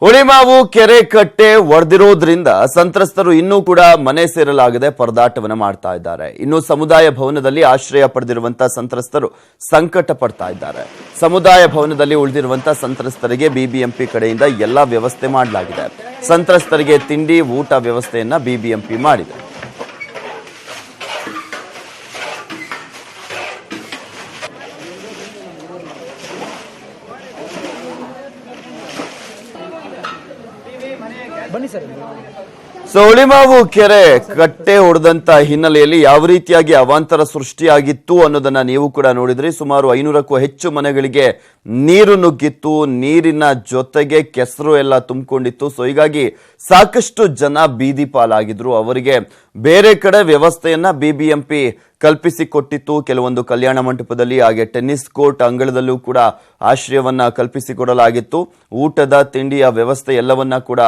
ಹುಳಿಮಾವು ಕೆರೆ ಕಟ್ಟೆ ಒಡೆದಿರೋದ್ರಿಂದ ಸಂತ್ರಸ್ತರು ಇನ್ನೂ ಕೂಡ ಮನೆ ಸೇರಲಾಗದೆ ಪರದಾಟವನ್ನ ಮಾಡ್ತಾ ಇದ್ದಾರೆ. ಇನ್ನು ಸಮುದಾಯ ಭವನದಲ್ಲಿ ಆಶ್ರಯ ಪಡೆದಿರುವಂತಹ ಸಂತ್ರಸ್ತರು ಸಂಕಟ ಪಡ್ತಾ ಇದ್ದಾರೆ. ಸಮುದಾಯ ಭವನದಲ್ಲಿ ಉಳಿದಿರುವಂತಹ ಸಂತ್ರಸ್ತರಿಗೆ ಬಿಬಿಎಂಪಿ ಕಡೆಯಿಂದ ಎಲ್ಲಾ ವ್ಯವಸ್ಥೆ ಮಾಡಲಾಗಿದೆ. ಸಂತ್ರಸ್ತರಿಗೆ ತಿಂಡಿ, ಊಟ ವ್ಯವಸ್ಥೆಯನ್ನ ಬಿಬಿಎಂಪಿ ಮಾಡಿದೆ. ಬನ್ನಿ ಸರ್. ಸೊ ಹುಳಿಮಾವು ಕೆರೆ ಕಟ್ಟೆ ಹೊಡೆದಂತ ಹಿನ್ನೆಲೆಯಲ್ಲಿ ಯಾವ ರೀತಿಯಾಗಿ ಅವಾಂತರ ಸೃಷ್ಟಿಯಾಗಿತ್ತು ಅನ್ನೋದನ್ನ ನೀವು ಕೂಡ ನೋಡಿದ್ರಿ. ಸುಮಾರು ಐನೂರಕ್ಕೂ ಹೆಚ್ಚು ಮನೆಗಳಿಗೆ ನೀರು ನುಗ್ಗಿತ್ತು. ನೀರಿನ ಜೊತೆಗೆ ಕೆಸರು ಎಲ್ಲ ತುಂಬಿಕೊಂಡಿತ್ತು. ಸೊ ಹೀಗಾಗಿ ಸಾಕಷ್ಟು ಜನ ಬೀದಿ ಪಾಲಾಗಿದ್ರು. ಅವರಿಗೆ ಬೇರೆ ಕಡೆ ವ್ಯವಸ್ಥೆಯನ್ನ ಬಿಬಿಎಂಪಿ ಕಲ್ಪಿಸಿಕೊಟ್ಟಿತ್ತು. ಕೆಲವೊಂದು ಕಲ್ಯಾಣ ಮಂಟಪದಲ್ಲಿ, ಹಾಗೆ ಟೆನ್ನಿಸ್ ಕೋರ್ಟ್ ಅಂಗಳದಲ್ಲೂ ಕೂಡ ಆಶ್ರಯವನ್ನ ಕಲ್ಪಿಸಿಕೊಡಲಾಗಿತ್ತು. ಊಟದ, ತಿಂಡಿಯ ವ್ಯವಸ್ಥೆ ಎಲ್ಲವನ್ನ ಕೂಡ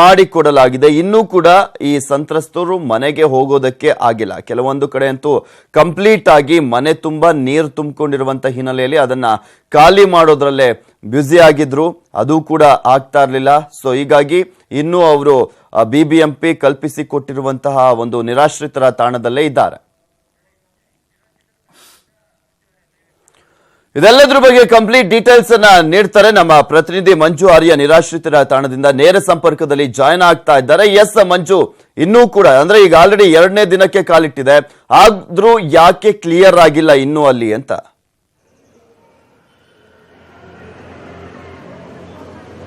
ಮಾಡಿಕೊಡಲಾಗಿದೆ. ಇನ್ನೂ ಕೂಡ ಈ ಸಂತ್ರಸ್ತರು ಮನೆಗೆ ಹೋಗೋದಕ್ಕೆ ಆಗಿಲ್ಲ. ಕೆಲವೊಂದು ಕಡೆ ಅಂತೂ ಕಂಪ್ಲೀಟ್ ಆಗಿ ಮನೆ ತುಂಬಾ ನೀರು ತುಂಬಿಕೊಂಡಿರುವಂತ ಹಿನ್ನೆಲೆಯಲ್ಲಿ ಅದನ್ನ ಖಾಲಿ ಮಾಡೋದ್ರಲ್ಲೇ ಬ್ಯುಸಿ ಆಗಿದ್ರು. ಅದು ಕೂಡ ಆಗ್ತಾ ಇರಲಿಲ್ಲ. ಸೊ ಹೀಗಾಗಿ ಇನ್ನೂ ಅವರು ಬಿ ಬಿ ಎಂ ಪಿ ಕಲ್ಪಿಸಿಕೊಟ್ಟಿರುವಂತಹ ಒಂದು ನಿರಾಶ್ರಿತರ ತಾಣದಲ್ಲೇ ಇದ್ದಾರೆ. ಇದೆಲ್ಲದ್ರ ಬಗ್ಗೆ ಕಂಪ್ಲೀಟ್ ಡೀಟೇಲ್ಸ್ ಅನ್ನ ನೀಡ್ತಾರೆ ನಮ್ಮ ಪ್ರತಿನಿಧಿ ಮಂಜು ಆರ್ಯ ನಿರಾಶ್ರಿತರ ತಾಣದಿಂದ ನೇರ ಸಂಪರ್ಕದಲ್ಲಿ ಜಾಯ್ನ್ ಆಗ್ತಾ ಇದ್ದಾರೆ. ಎಸ್ ಮಂಜು, ಇನ್ನೂ ಕೂಡ, ಅಂದ್ರೆ ಈಗ ಆಲ್ರೆಡಿ ಎರಡನೇ ದಿನಕ್ಕೆ ಕಾಲಿಟ್ಟಿದೆ ಆದ್ರೂ ಯಾಕೆ ಕ್ಲಿಯರ್ ಆಗಿಲ್ಲ ಇನ್ನೂ ಅಲ್ಲಿ ಅಂತ?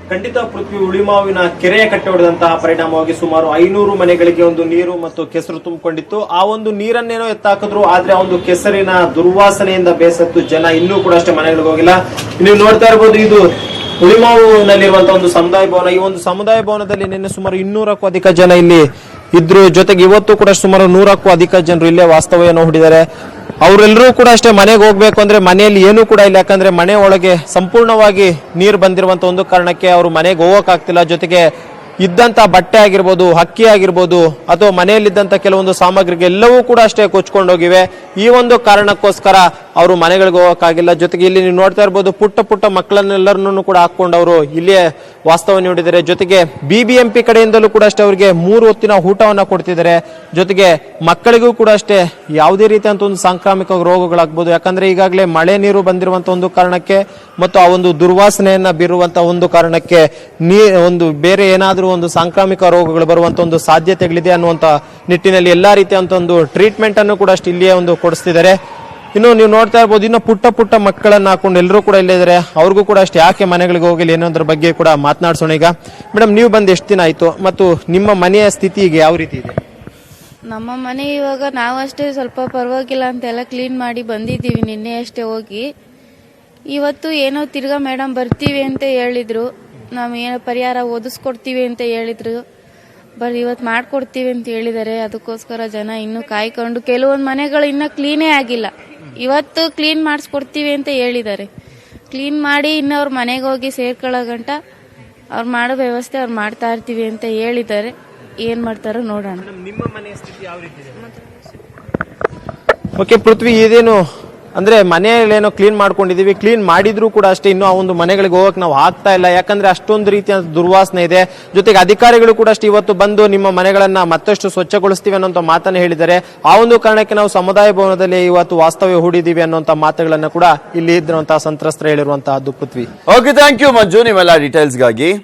ಖಂಡಿತ ಪೃಥ್ವಿ ಉಳಿಮಾವಿನ ಕೆರೆಯ ಕಟ್ಟೆ ಹೊಡೆದಂತಹ ಪರಿಣಾಮವಾಗಿ ಸುಮಾರು ಐನೂರು ಮನೆಗಳಿಗೆ ಒಂದು ನೀರು ಮತ್ತು ಕೆಸರು ತುಂಬಿಕೊಂಡಿತ್ತು. ಆ ಒಂದು ನೀರನ್ನೇನೋ ಎತ್ತಾಕಿದ್ರು, ಆದ್ರೆ ಆ ಒಂದು ಕೆಸರಿನ ದುರ್ವಾಸನೆಯಿಂದ ಬೇಸತ್ತು ಜನ ಇನ್ನೂ ಕೂಡ ಅಷ್ಟೇ ಮನೆಗಳಿಗೆ ಹೋಗಿಲ್ಲ. ನೀವು ನೋಡ್ತಾ ಇರಬಹುದು ಇದು ಉಳಿಮಾವಿನಲ್ಲಿರುವಂತಹ ಒಂದು ಸಮುದಾಯ ಭವನ. ಈ ಒಂದು ಸಮುದಾಯ ಭವನದಲ್ಲಿ ನಿನ್ನೆ ಸುಮಾರು ಇನ್ನೂರಕ್ಕೂ ಅಧಿಕ ಜನ ಇಲ್ಲಿ ಇದ್ರು. ಜೊತೆಗೆ ಇವತ್ತು ಕೂಡ ಸುಮಾರು ನೂರಕ್ಕೂ ಅಧಿಕ ಜನರು ಇಲ್ಲೇ ವಾಸ್ತವ್ಯವನ್ನು ಹೂಡಿದ್ದಾರೆ. ಅವರೆಲ್ಲರೂ ಕೂಡ ಅಷ್ಟೇ ಮನೆಗೆ ಹೋಗ್ಬೇಕು ಅಂದ್ರೆ ಮನೆಯಲ್ಲಿ ಏನೂ ಕೂಡ ಇಲ್ಲ. ಯಾಕಂದರೆ ಮನೆ ಒಳಗೆ ಸಂಪೂರ್ಣವಾಗಿ ನೀರು ಬಂದಿರುವಂತ ಒಂದು ಕಾರಣಕ್ಕೆ ಅವರು ಮನೆಗೆ ಹೋಗೋಕ್ಕಾಗ್ತಿಲ್ಲ. ಜೊತೆಗೆ ಇದ್ದಂತ ಬಟ್ಟೆ ಆಗಿರ್ಬೋದು ಹಕ್ಕಿ ಆಗಿರ್ಬೋದು, ಅಥವಾ ಮನೆಯಲ್ಲಿದ್ದಂತ ಕೆಲವೊಂದು ಸಾಮಗ್ರಿಗೆ ಎಲ್ಲವೂ ಕೂಡ ಅಷ್ಟೇ ಕೊಚ್ಕೊಂಡೋಗಿವೆ ಈ ಒಂದು ಕಾರಣಕ್ಕೋಸ್ಕರ ಅವರು ಮನೆಗಳಿಗೆ ಹೋಗೋಕ್ಕಾಗಿಲ್ಲ. ಜೊತೆಗೆ ಇಲ್ಲಿ ನೀವು ನೋಡ್ತಾ ಇರ್ಬೋದು ಪುಟ್ಟ ಪುಟ್ಟ ಮಕ್ಕಳನ್ನೆಲ್ಲರನ್ನೂ ಕೂಡ ಹಾಕೊಂಡು ಅವರು ಇಲ್ಲಿಯೇ ವಾಸ್ತವ ನೀಡಿದ್ದಾರೆ. ಜೊತೆಗೆ ಬಿಬಿಎಂಪಿ ಕಡೆಯಿಂದಲೂ ಕೂಡ ಅಷ್ಟೇ ಅವರಿಗೆ ಮೂರು ಹೊತ್ತಿನ ಊಟವನ್ನು ಕೊಡ್ತಿದ್ದಾರೆ. ಜೊತೆಗೆ ಮಕ್ಕಳಿಗೂ ಕೂಡ ಅಷ್ಟೇ ಯಾವುದೇ ರೀತಿಯಂತ ಒಂದು ಸಾಂಕ್ರಾಮಿಕ ರೋಗಗಳಾಗ್ಬೋದು. ಯಾಕಂದ್ರೆ ಈಗಾಗಲೇ ಮಳೆ ನೀರು ಬಂದಿರುವಂತ ಒಂದು ಕಾರಣಕ್ಕೆ ಮತ್ತು ಆ ಒಂದು ದುರ್ವಾಸನೆಯನ್ನ ಬೀರುವಂತ ಒಂದು ಕಾರಣಕ್ಕೆ ನೀ ಒಂದು ಬೇರೆ ಏನಾದರೂ ಒಂದು ಸಾಂಕ್ರಾಮಿಕ ರೋಗಗಳು ಬರುವಂತ ಒಂದು ಸಾಧ್ಯತೆಗಳಿದೆ ಅನ್ನುವಂತ ನಿಟ್ಟಿನಲ್ಲಿ ಎಲ್ಲಾ ರೀತಿಯಂತ ಒಂದು ಟ್ರೀಟ್ಮೆಂಟ್ ಅನ್ನು ಕೂಡ ಅಷ್ಟು ಇಲ್ಲಿಯೇ ಒಂದು ಕೊಡಿಸ್ತಿದ್ದಾರೆ. ಇನ್ನು ನೀವು ನೋಡ್ತಾ ಇರ್ಬೋದು, ಇನ್ನು ಪುಟ್ಟ ಪುಟ್ಟ ಮಕ್ಕಳನ್ನ ಹಾಕೊಂಡು ಎಲ್ಲರೂ ಕೂಡ ಇಲ್ಲೇ ಇದ್ದಾರೆ ಅವ್ರಿಗೂ ಕೂಡ ಅಷ್ಟು. ಯಾಕೆ ಮನೆಗಳಿಗೆ ಹೋಗಿಲ್ಲ ಏನೋದ್ರ ಬಗ್ಗೆ ಕೂಡ ಮಾತನಾಡ್ಸೋಣ ಈಗ. ಮೇಡಮ್, ನೀವು ಬಂದು ಎಷ್ಟು ದಿನ ಆಯ್ತು ಮತ್ತು ನಿಮ್ಮ ಮನೆಯ ಸ್ಥಿತಿ ಈಗ ಯಾವ ರೀತಿ ಇದೆ? ನಮ್ಮ ಮನೆ ಇವಾಗ ನಾವು ಅಷ್ಟೇ ಸ್ವಲ್ಪ ಪರವಾಗಿಲ್ಲ ಅಂತೆಲ್ಲ ಕ್ಲೀನ್ ಮಾಡಿ ಬಂದಿದ್ದೀವಿ ನಿನ್ನೆ ಅಷ್ಟೇ ಹೋಗಿ. ಇವತ್ತು ಏನೋ ತಿರ್ಗಾ ಮೇಡಮ್ ಬರ್ತೀವಿ ಅಂತ ಹೇಳಿದ್ರು. ನಾವು ಏನೋ ಪರಿಹಾರ ಓದಿಸ್ಕೊಡ್ತೀವಿ ಅಂತ ಹೇಳಿದ್ರು. ಬರ್ ಇವತ್ತು ಮಾಡ್ಕೊಡ್ತೀವಿ ಅಂತ ಹೇಳಿದ್ದಾರೆ. ಅದಕ್ಕೋಸ್ಕರ ಜನ ಇನ್ನೂ ಕಾಯ್ಕೊಂಡು ಕೆಲವೊಂದು ಮನೆಗಳು ಇನ್ನೂ ಕ್ಲೀನೇ ಆಗಿಲ್ಲ. ಇವತ್ತು ಕ್ಲೀನ್ ಮಾಡಿಸ್ಕೊಡ್ತೀವಿ ಅಂತ ಹೇಳಿದ್ದಾರೆ. ಕ್ಲೀನ್ ಮಾಡಿ ಇನ್ನು ಅವ್ರ ಮನೆಗೆ ಹೋಗಿ ಸೇರ್ಕೊಳ್ಳೋ ಗಂಟ ಅವ್ರು ಮಾಡೋ ವ್ಯವಸ್ಥೆ ಅವ್ರು ಮಾಡ್ತಾ ಇರ್ತೀವಿ ಅಂತ ಹೇಳಿದ್ದಾರೆ. ಏನು ಮಾಡ್ತಾರೋ ನೋಡೋಣ. ನಿಮ್ಮ ಮನೆಯ ಸ್ಥಿತಿ ಯಾವ ರೀತಿ ಓಕೆ ಪೃಥ್ವಿ ಇದೇನು ಅಂದ್ರೆ ಮನೆಯಲ್ಲೇನೋ ಕ್ಲೀನ್ ಮಾಡ್ಕೊಂಡಿದೀವಿ ಕ್ಲೀನ್ ಮಾಡಿದ್ರು ಕೂಡ ಅಷ್ಟೇ ಇನ್ನೂ ಆ ಒಂದು ಮನೆಗಳಿಗೆ ಹೋಗಕ್ ನಾವು ಆಗ್ತಾ ಇಲ್ಲ. ಯಾಕಂದ್ರೆ ಅಷ್ಟೊಂದು ರೀತಿಯ ದುರ್ವಾಸನೆ ಇದೆ. ಜೊತೆಗೆ ಅಧಿಕಾರಿಗಳು ಕೂಡ ಅಷ್ಟೇ ಇವತ್ತು ಬಂದು ನಿಮ್ಮ ಮನೆಗಳನ್ನ ಮತ್ತಷ್ಟು ಸ್ವಚ್ಛಗೊಳಿಸ್ತೀವಿ ಅನ್ನೋಂಥ ಮಾತನ್ನ ಹೇಳಿದ್ದಾರೆ. ಆ ಒಂದು ಕಾರಣಕ್ಕೆ ನಾವು ಸಮುದಾಯ ಭವನದಲ್ಲಿ ಇವತ್ತು ವಾಸ್ತವ್ಯ ಹೂಡಿದೀವಿ ಅನ್ನೋಂಥ ಮಾತುಗಳನ್ನ ಕೂಡ ಇಲ್ಲಿ ಇದ್ದಂತಹ ಸಂತ್ರಸ್ತರು ಹೇಳಿರುವಂತಹದ್ದು Prithvi. Okay thank you Manju. ನಿಮ್ಮೆಲ್ಲ ಡೀಟೇಲ್ಸ್ಗಾಗಿ